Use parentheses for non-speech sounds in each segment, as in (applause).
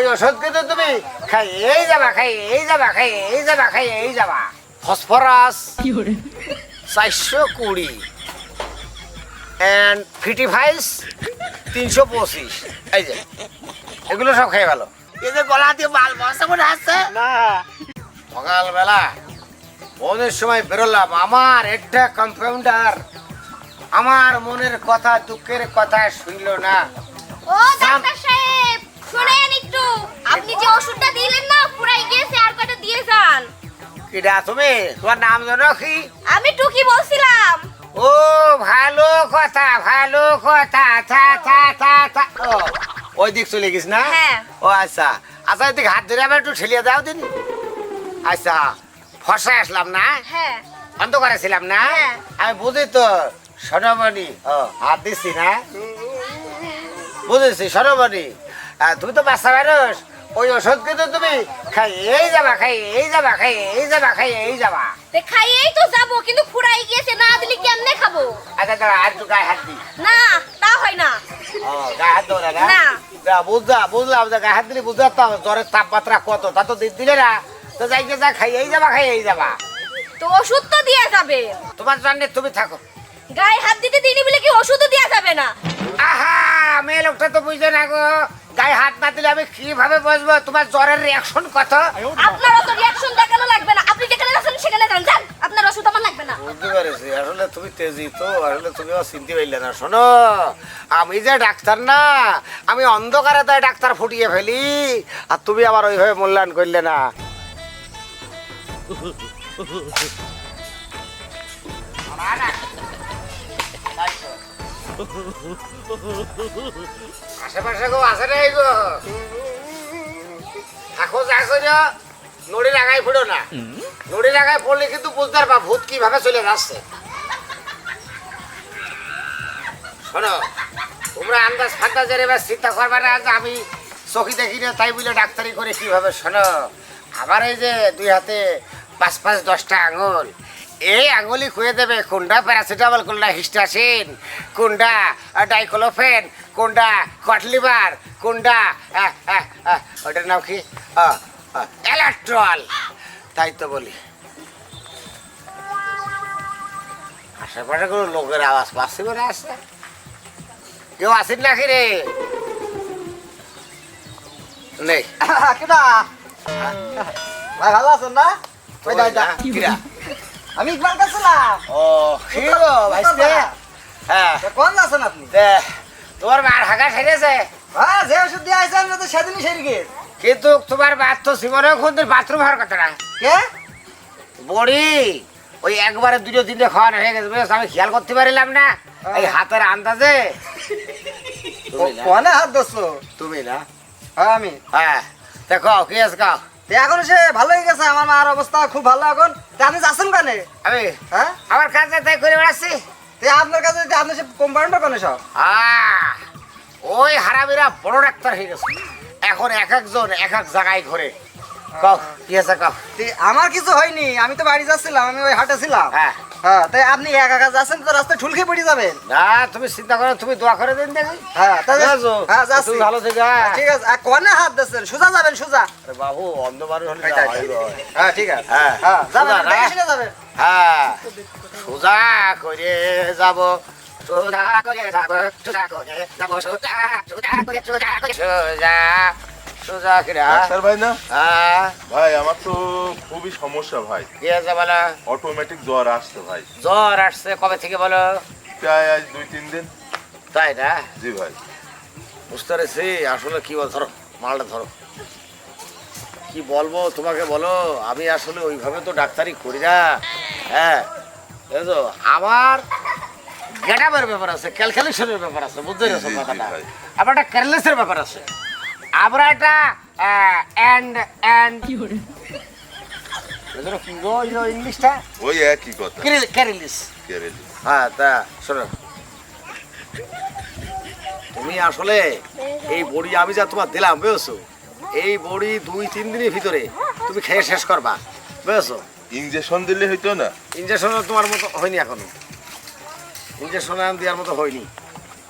ওই ওষুধ কিন্তু তুমি খাই এই যাবা খাই এই যাবা খাই এই যাবা খাই এই যাবা। ফসফরাস চারশো কুড়ি। অ্যান্ড ফিটিফাইস তিনশো পঁচিশ। এই যে এগুলো সব খেয়ে গেল এই যে গলা দিয়ে মাল বসা মনে আসছে না। সকালবেলা ওদের সময় বেরোলাম আমার একটা কম্পাউন্ডার আমার মনের কথা দুঃখের কথা শুনল না। ও ডাক্তার সাহেব! শুনেন একটু আপনি যে ওষুধটা দিলেন না পুরাই গেছে আর কটা দিয়ে যান। কিডা তুমি তোমার নাম জানো কি? আমি টুকি বলছিলাম। ও ভালো কথা ভালো কথা থা থা থা থা। ও ওই দিক চলে গেছ না? হ্যাঁ। ও আচ্ছা। আচ্ছা এদিক হাত ধরে আবার একটু ঠেলিয়ে দাও দিন। আচ্ছা ফসায় আসলাম না? হ্যাঁ। অন্ধকারে ছিলাম না? হ্যাঁ। আমি বুঝি তো সরমণি ও হাত দিচ্ছি না? বুঝেছি সরমণি আহ, তুমি তো বাচ্চা মানুষ ওই ওষুধ কিন্তু তুমি খাই এই যাবা খাই এই যাবা খাই এই যাবা খাই এই যাবা। খাইয়েই তো যাব কিন্তু ফুরাই গেছে না দিলে কেমনে খাব? আচ্ছা দাঁড়া আর একটু গায়ে হাত দি। না তা হয় না। ও গায়ে হাত দেবো না। না না। বুঝলাম যে গায়ে হাত দিলে বুঝলাম তো জ্বরের তাপমাত্রা কত তা তো দিলে না। তো যাইকে যা খাই এই যাবা খাই এই যাবা। তো ওষুধ তো দেয়া যাবে। তোমার জানলে তুমি থাকো। গায়ে হাত দিতে দিনি বলে কি ওষুধও দেয়া যাবে না? আহা মেয়ে লোকটা তো বুঝবে না গো। গায়ে হাত না দিলে আমি কীভাবে বসবো? তোমার জ্বরের রিয়াকশন কত? আপনার অত রিয়াকশন দেখানো লাগবে না। আপনি যেখানে আছেন সেখানে যান। যান আপনার ওষুধ আমার লাগবে না। বুঝতে পেরেছি। আসলে তুমি তেজি তো আসলে তুমি আমার চিনতে পারলে না। শোনো আমি যে ডাক্তার না আমি অন্ধকারে তাই ডাক্তার ফুটিয়ে ফেলি। আর তুমি আবার ওইভাবে মূল্যায়ন করলে না। আশেপাশে কেউ আছে না গো থাকো যা নড়ি লাগাই ফুটো না। নড়ি লাগাই পড়লে কিন্তু বুঝতে পারবা ভূত কীভাবে চলে যাচ্ছে। শোনো তোমরা আন্দাজ ফান্দাজের এবার চিন্তা করবে না যে আমি চোখি দেখি না তাই বলে ডাক্তারি করে কীভাবে? শোনো আমার এই যে দুই হাতে পাঁচ পাঁচ দশটা আঙুল এই আঙুলই খুঁয়ে দেবে কোনটা প্যারাসিটামল কোনটা হিস্টাসিন কোনটা ডাইকোলোফেন কোনটা কটলিভার কোনটা ওটার নাম কি? ইলেকট্রল তাই তো বলি। আশেপাশে কোনো লোকের আওয়াজ পাচ্ছি মনে আছে? কেউ আসেন নাকি রে? নেই। (laughs) কেডা? ভাই ভালো আছেন না? আমি ইকবাল কাছিলাম। ও গো ভাইস্তে? হ্যাঁ। কোন আছেন আপনি? তোমার মার হাগা সেরেছে হ্যাঁ যে ওষুধ দিয়ে আইছেন তো সেদিনই সেরে গিয়ে কিন্তু তোমার বাদ তো জীবনেও কোনদিন বাথরুম হওয়ার কথা না। কে? বড়ি ওই একবারে দুটো তিনটে খাওয়ানো হয়ে গেছে বুঝেছ? আমি খেয়াল করতে পারিলাম না। এই হাতের আন্দাজে। তুমি না? কোনে হাত ধরছো? তুমি না? হ্যাঁ আমি। হ্যাঁ। দেখো কি আছে কাও এখন সে ভালো হয়ে গেছে আমার মার অবস্থা খুব ভালো এখন। তা আপনি যাচ্ছেন কানে? আমি? হ্যাঁ? আমার কাজে তাই করে বেড়াচ্ছি। তো আপনার কাছে আপনি সে কম্পাউন্ডার কেন সব? ওই হারামিরা বড় ডাক্তার হয়ে গেছে। এখন এক একজন এক এক জায়গায় ঘরে। কও কি আছে কও? আমার কিছু হয়নি আমি তো বাড়ি যাচ্ছিলাম আমি ওই হাটে ছিলাম। হ্যাঁ। হ্যাঁ তাই আপনি একা একা যাচ্ছেন তো রাস্তায় ঠুলকে পড়ে যাবেন। না তুমি চিন্তা করো তুমি দোয়া করে দিন দেখি। হ্যাঁ তাহলে হ্যাঁ যাচ্ছি। ভালো থেকো হ্যাঁ। ঠিক আছে আর কোনে হাত দিচ্ছেন সোজা যাবেন সোজা। আরে বাবু অন্ধ মানুষ হলে হয়। ঠিক আছে। হ্যাঁ হ্যাঁ যাবেন দেখে যাবেন। হ্যাঁ সোজা করে যাব। সোজা করে যাব সোজা করে যাব সোজা সোজা করে সোজা করে সোজা। ডাক্তার ভাই না? হ্যাঁ। ভাই আমার তো খুবই সমস্যা ভাই। কি আছে বলো? অটোমেটিক জ্বর আসছে ভাই। জ্বর আসছে কবে থেকে বলো? প্রায় আজ দুই তিন দিন। তাই না? জি ভাই। বুঝতে পেরেছি। আসলে কি বল ধরো মালটা ধরো। কি বলব তোমাকে বলো? আমি আসলে ওইভাবে তো ডাক্তারি করি না। হ্যাঁ বুঝছ? আমার ব্যাপার আছে ক্যালকুলেশনের ব্যাপার আছে বুঝতে পেরেছ কথাটা। আবার একটা কেয়ারলেসের ব্যাপার আছে। আমরা একটা অ্যান্ড অ্যান্ড কি গো ইংলিশটা। ওই একই কথা। হ্যাঁ তা শোনো। তুমি আসলে এই বড়ি আমি যা তোমার দিলাম বুঝেছ? এই বড়ি দুই তিন দিনের ভিতরে তুমি খেয়ে শেষ করবা বুঝেছ? ইঞ্জেকশন দিলে হইতো না? ইঞ্জেকশন তোমার মতো হয়নি এখনও। ইঞ্জেকশন দেওয়ার মতো হয়নি।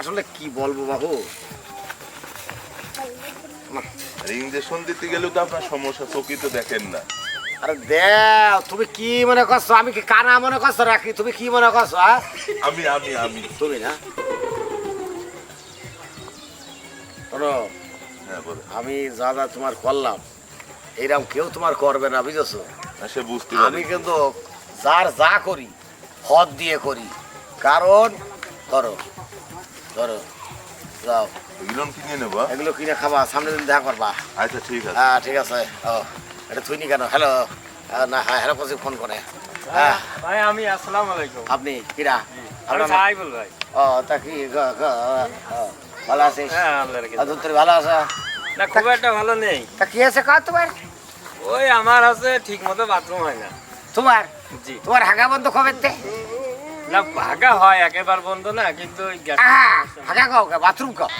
আসলে কি বলব বাবু? আর ইঞ্জেকশন দিতে গেলেও তো আপনার সমস্যা চোখই তো দেখেন না। আরে দেও তুমি কি মনে করছ? আমি কি কানা মনে করছ রাখি তুমি কি মনে করছ হ্যাঁ? আমি আমি আমি। তুমি না? শোনো হ্যাঁ আমি যা যা তোমার করলাম এইরকম কেউ তোমার করবে না বুঝেছ? সে বুঝতে আমি কিন্তু যার যা করি হদ দিয়ে করি। কারণ ধরো ধরো যাও। এগুলো কিনে নেব এগুলো কিনে খাবা সামনে দিন দেখা করবা। আচ্ছা ঠিক আছে। হ্যাঁ ঠিক আছে। ও এটা থুইনি কেন? হ্যালো না হ্যাঁ হ্যালো পঁচিশ ফোন করে। হ্যাঁ। ভাই আমি আসসালামু আলাইকুম। আপনি কিরা? আপনার সাইবুল ভাই। ও তা কি গ- গ- ও, ভালো আছিস? হ্যাঁ আপনার তোর ভালো আছে? না খুব একটা ভালো নেই। তা কি আছে কাজ তোমার? ওই আমার আছে ঠিক মতো বাথরুম হয় না। তোমার? জি। তোমার হাগা বন্ধ তে? না ভাগা হয় একেবার বন্ধ না কিন্তু হাগা কাও বাথরুম কাও?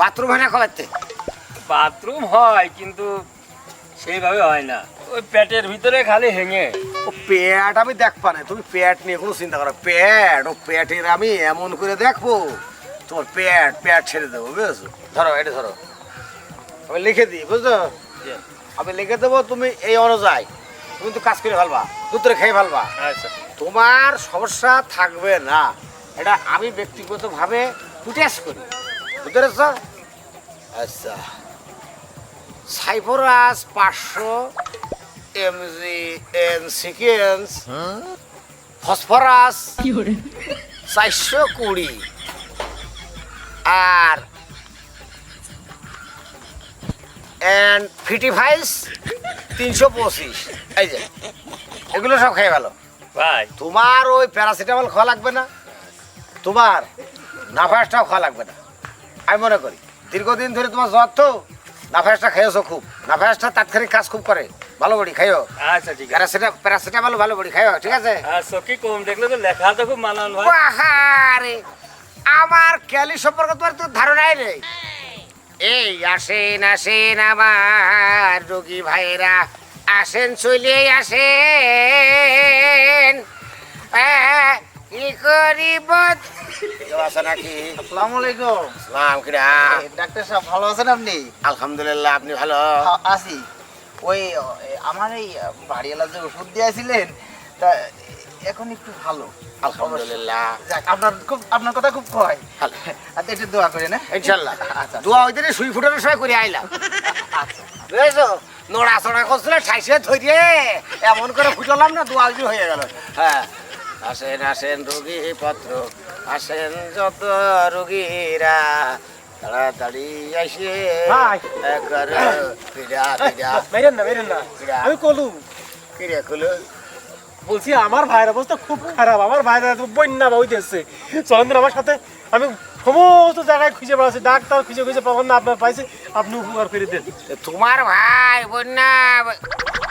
বাথরুম হয় না কবে তে বাথরুম হয় কিন্তু সেইভাবে হয় না। ওই পেটের ভিতরে খালি হেঙে। ও পেট আমি দেখবা না তুমি পেট নিয়ে কোনো চিন্তা করো পেট ও পেটের আমি এমন করে দেখব তোমার পেট পেট ছেড়ে দেবো বুঝেছ? ধরো এটা ধরো। আমি লিখে দিই বুঝছ। আমি লিখে দেবো তুমি এই অনুযায়ী। তুমি তো কাজ করে ফেলবা দুধরে খেয়ে ফেলবা। আচ্ছা। তোমার সমস্যা থাকবে না। এটা আমি ব্যক্তিগতভাবে ফুটেস করি। বুঝতে পেরেছ? আচ্ছা। সাইফোরাস পাঁচশো এমজি এন সিকেন্স ফসফরাস চারশো কুড়ি। আর অ্যান্ড ফিটিফাইস তিনশো পঁচিশ। এই যে এগুলো সব খেয়ে ভালো ভাই। তোমার ওই প্যারাসিটামল খাওয়া লাগবে না। তোমার নাফাসটাও খাওয়া লাগবে না। আমি মনে করি দীর্ঘদিন ধরে তোমার জ্বর তো নাফাসটা খেয়েছো খুব। নাফাসটা তাৎক্ষণিক কাজ খুব করে ভালো বড়ি খাইও। আচ্ছা ঠিক আছে। প্যারাসিটামল ভালো বড়ি খাইও ঠিক আছে? আর চকি কম? দেখলে তো লেখা তো খুব মানান ভাই। বাহারে আমার ক্যালি সম্পর্কে তোমার তো ধারণাই নেই। এই আসেন আসেন আমার রোগী ভাইরা। আসেন চলে আসেন। কি করিব? কিরা? ডাক্তার সাহেব ভালো আছেন আপনি? আলহামদুলিল্লাহ আপনি ভালো? আছি। ওই আমার এই বাড়িওয়ালা যে ওষুধ দিয়েছিলেন তা এখন একটু ভালো। আলহামদুলিল্লাহ। আপনার খুব আপনার কথা খুব কয়। আচ্ছা একটু দোয়া করেন হ্যাঁ? ইনশাল্লাহ। আচ্ছা। দোয়া ওই দিনে সুই ফুটানোর সময় করে আইলাম। আচ্ছা। বুঝেছ? নোড়া চড়া করছিল ঠাইসে ধরিয়ে এমন করে ফুটালাম না দোয়া উজু হয়ে গেল। হ্যাঁ আসেন আসেন রোগী পত্র আসেন যত রোগীরা। তাড়াতাড়ি আসে আমি কলু। ফিরে খুলো বলছি আমার ভাইয়ের অবস্থা খুব খারাপ। আমার ভাইয়ের বন্যা বইতেছে চলেন আমার সাথে আমি সমস্ত জায়গায় খুঁজে বেড়াচ্ছি ডাক্তার খুঁজে খুঁজে পাবেন না আপনার পাইছে আপনি উপকার করে দেন। তোমার ভাই বন্যা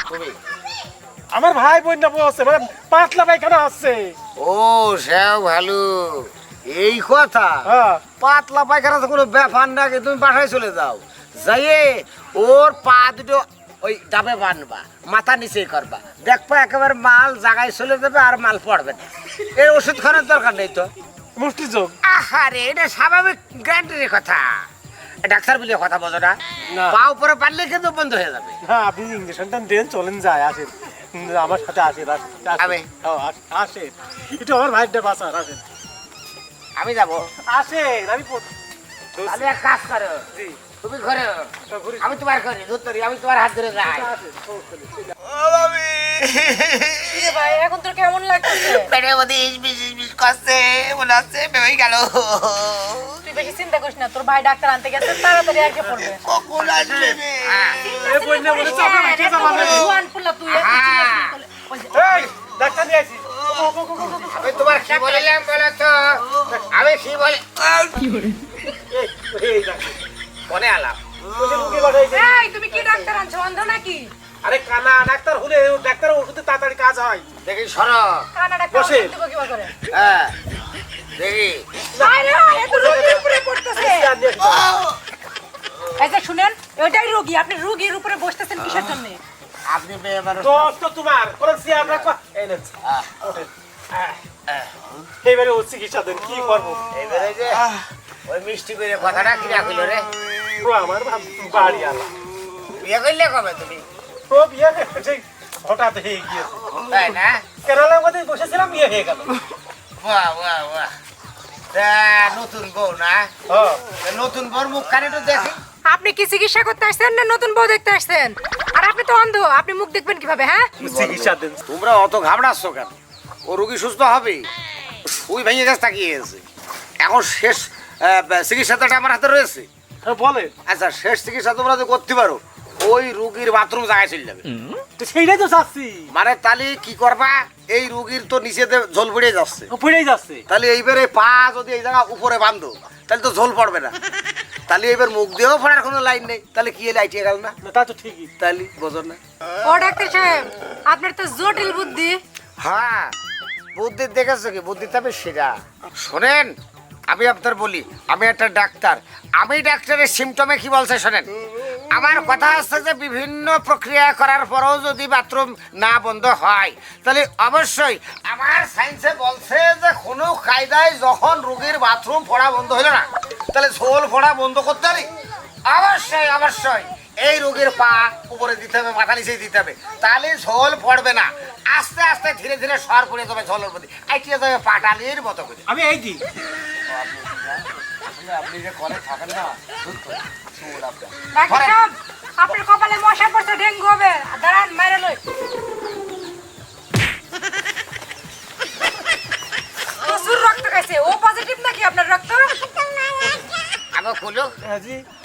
তুমি? আমার ভাই বন্যা বসছে মানে পাতলা পায়খানা আসছে ও সেও ভালো। এই কথা? হ্যাঁ। পাতলা পায়খানা তো কোনো ব্যাপার না তুমি বাসায় চলে যাও। যাইয়ে ওর পা দুটো ওই ডাবে বানবা মাথা নিচেই করবা। দেখবা একেবারে মাল জাগায় চলে যাবে আর মাল পড়বে না। এই ওষুধ খাওয়ানোর দরকার নেই তো? মুষ্টি যোগ আহারে এটা স্বাভাবিক গ্যারান্টির কথা। ডাক্তার বলে কথা বোঝো না। পা উপরে পারলে কিন্তু বন্ধ হয়ে যাবে। হ্যাঁ আপনি ইঞ্জেকশনটা দেন চলেন যায় আসেন। আমার সাথে আসেন আসেন, আসেন। এটা আমার ভাইটা বাঁচান আসেন। আমি যাব। আসেন আমি তাহলে এক কাজ করো। জি। তুমি ঘরে আমি তোমার ঘরে দুধ তরি আমি তোমার হাত ধরে যাই। ভাই এখন তোর কেমন লাগছে পেটের মধ্যে ইসবিস ইসবিস করছে মনে হচ্ছে ভেবেই গেল তুই বেশি চিন্তা করিস না তোর ভাই ডাক্তার আনতে গেছে তাড়াতাড়ি আগে পড়বে কখন আসবে এ বন্যা বলে চাপে উঠে যাবা না। জোয়ান তুই এত আহা। চিল্লাস না তাহলে। ওই যে- এই, ডাক্তার নিয়ে আসি আমি তোমার কি বলিলাম বলো তো আমি কি বলি এই, এই মনে রুগী এই তুমি কি ডাক্তার আনছো? অন্ধ নাকি? আরে কানা ডাক্তার হলে ডাক্তার ওষুধে তাড়াতাড়ি কাজ হয়। দেখি সরো। কানা ডাক্তার বসে। হ্যাঁ দেখি। আরে এত রোগীর উপরে পড়তেছে। আর নিয়ে আসি। এই যে শুনেন এটাই রোগী। আপনি রোগীর উপরে বসতেছেন কিসের জন্য? আপনি মেয়ে দোষ তো তোমার কোন এই এইবারে ও চিকিৎসা দেন কি করব? এইবারে যে ওই মিষ্টি করে কথাটা কি রাখিল রে? ও আমার ভা- বাড়িওয়ালা বিয়ে করলে কবে তুমি ও বিয়ে সেই হঠাৎ হয়ে গিয়েছে তাই না কেরালার মধ্যে বসেছিলাম বিয়ে হয়ে গেল বাহ বাহ বাহ নতুন বউ না হ্যাঁ নতুন বউর মুখ কানে একটু দেখি আপনি কি চিকিৎসা করতে আসছেন না নতুন বউ দেখতে আসছেন? আর আপনি তো অন্ধ আপনি মুখ দেখবেন কীভাবে হ্যাঁ? চিকিৎসা দেন। তোমরা অত ঘাবড়াচ্ছ কেন? ও রুগী সুস্থ হবে? ওই ভেঙে গেছে তাকিয়ে গেছে এখন শেষ আহ, চিকিৎসাটা আমার হাতে রয়েছে। হ্যাঁ বলেন আচ্ছা শেষ চিকিৎসা তোমরা যদি করতে পারো। ওই রুগীর বাথরুম জায়গায় চলে যাবে। তো সেইটাই তো চাচ্ছি। মানে তাহলে কি করবা? এই রুগীর তো নিচে ঝোল পড়ে যাচ্ছে। ও পড়েই যাচ্ছে। তাহলে এইবারে পা যদি এই জায়গা উপরে বাঁধো তাহলে তো ঝোল পড়বে না। তাহলে এবার মুখ দিয়েও পড়ার কোনো লাইন নেই। তাহলে কি লাইটিয়ে গেল না? না তা তো ঠিকই। তাহলে বোঝো না। ও ডাক্তার সাহেব আপনার তো জটিল বুদ্ধি। হ্যাঁ বুদ্ধির দেখেছ কি? বুদ্ধি তবে সেরা। শোনেন আমি আপনার বলি, আমি একটা ডাক্তার। আমি ডাক্তারের সিমটমে কি বলছে শোনেন? আমার কথা হচ্ছে যে বিভিন্ন প্রক্রিয়া করার পরেও যদি বাথরুম না বন্ধ হয়, তাহলে অবশ্যই আমার সায়েন্সে বলছে যে কোনো কায়দায় যখন রোগীর বাথরুম ফোড়া বন্ধ হলো না, তাহলে ঝোল ফোড়া বন্ধ করতে হবে। অবশ্যই অবশ্যই, এই রোগীর পা উপরে দিতে হবে, মাথা নিচে দিতে হবে। তাহলে ঝোল পড়বে না। আস্তে আস্তে ধীরে ধীরে সর পড়ে যাবে ঝোলের প্রতি। আইটিয়ে যাবে পাটালির মতো করে। আমি এই দিই। আপনি যে করে থাকেন না ডাক্তার সাহেব আপনার কপালে মশা পড়ছে ডেঙ্গু হবে দাঁড়ান মাইরে লই প্রচুর রক্ত খাইছে ও পজিটিভ নাকি আপনার রক্ত আবার খুলো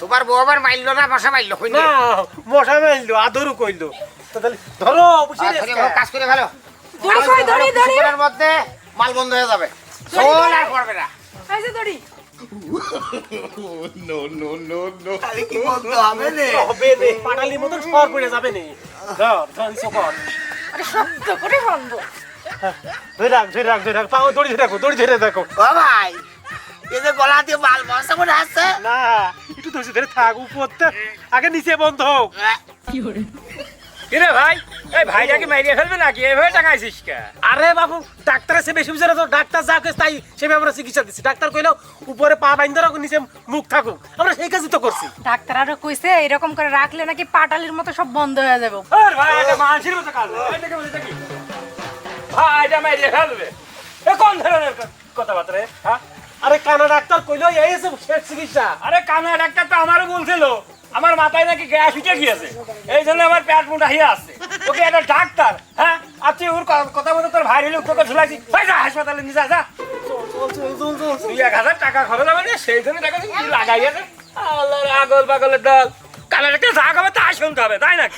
তোমার বউ আবার মাইল না মশা মাইল না মশা মারলো আদরও কইলো তাহলে ধরো কাজ করে ভালো দড়ি। দড়ি, দড়ি। মধ্যে মাল বন্ধ হয়ে যাবে। আর না। এই যে দড়ি (laughs) তাহলে কি বলতে হবে রে হবে পাটালির মতন সর পড়ে যাবে নে। ধর ধর সকল আরে শক্ত করে বন্ধ ধরে রাখ ধরে রাখ ধরে রাখ। পাও দড়ি ধরে রাখো দড়ি ধরে রাখো। ও ভাই এই যে গলা দিয়ে মাল মশা মনে আসছে না একটু ধরে ধরে থাক উপরতে আগে নিচে বন্ধ হোক। কিরে ভাই? এই ভাইটাকে মারিয়ে ফেলবে নাকি? এভাবে টাকাইছিস কে? আরে বাবু ডাক্তার সে বেশি বুঝে তো। ডাক্তার যা কেস তাই সেভাবে আমরা চিকিৎসা দিচ্ছি ডাক্তার কইলো উপরে পা রাখো নিচে মুখ থাকুক। আমরা সেই কাজই তো করছি। ডাক্তার আরও কইছে এরকম করে রাখলে নাকি পাটালির মতো সব বন্ধ হয়ে যাবে। আর ভাই এটা মানুষের মতো কাজ। এটাকে বলে দেখি ভাইটা মারিয়ে ফেলবে। এ কোন ধরনের ক- কথাবার্তা রে? হ্যাঁ? আরে কানা ডাক্তার কইলো এই এসে শেষ চিকিৎসা। আরে কানা ডাক্তার তো আমারও বলছিল আমার মাথায় নাকি গ্যাস উঠে গিয়েছে। এই জন্য আমার প্যাট মোটা হিয়া আসছে ওকে একটা ডাক্তার হ্যাঁ? আর তুই ওর কথা মতো তোর ভাই হলে তোকে ঝুলাইছি। ভাই যা, হাসপাতালে নিয়ে যা যা। দুই এক হাজার টাকা খরচ হবে না, সেই জন্য টাকা লাগাইয়া লাগাইয়াছে। আল্লাহ আগল পাগলের দল। কালের একটা যা হবে তা শুনতে হবে, তাই নাকি?